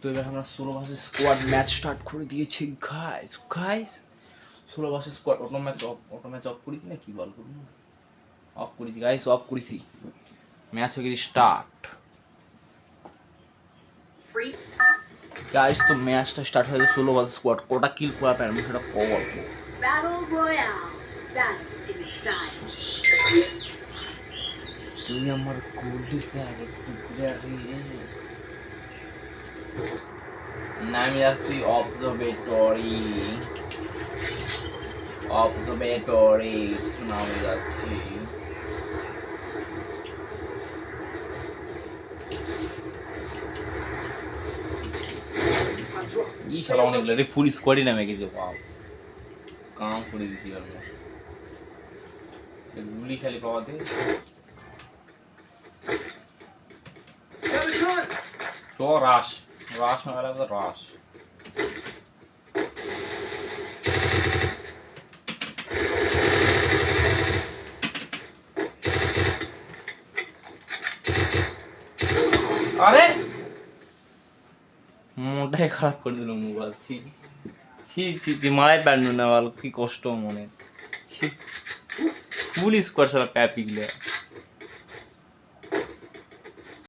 তো এবার আমরা ষোলো ভার্সেস স্কোয়াড ম্যাচ স্টার্ট করে দিয়েছি গাইস গাইস ষোলো versus squad auto match off auto match off করেছি না কি বল করুন অফ করেছি গাইস অফ করেছি ম্যাচ হয়ে গেছে স্টার্ট. গাইস তো ম্যাচটা স্টার্ট হয়ে গেছে ষোলো ভার্সেস স্কোয়াড কোটা কিল করা পারব সেটা কো অল্প Battle Royale. Battle in style. তুই আমার গোল্ড স্যার একটু ঘুরে নামি আসছি অবজারভেটরি অবজারভেটরি নামে যাচ্ছি। ই শালা অনেকগুলো রে ফুল স্কোয়াডই নামে গেছে বাপ। কাম করে দিচ্ছি আমরা গুলি খালি পাওয়াতে। চ রাস রাস মানে লাগবে রাস আরে মোটাই খারাপ করে দিল মোবাইল। ছি ছি ছি ছি, মারাই পারল না বল কি কষ্ট মনে। ছি, ফুল স্কোয়ার সারা প্যাপিগুলো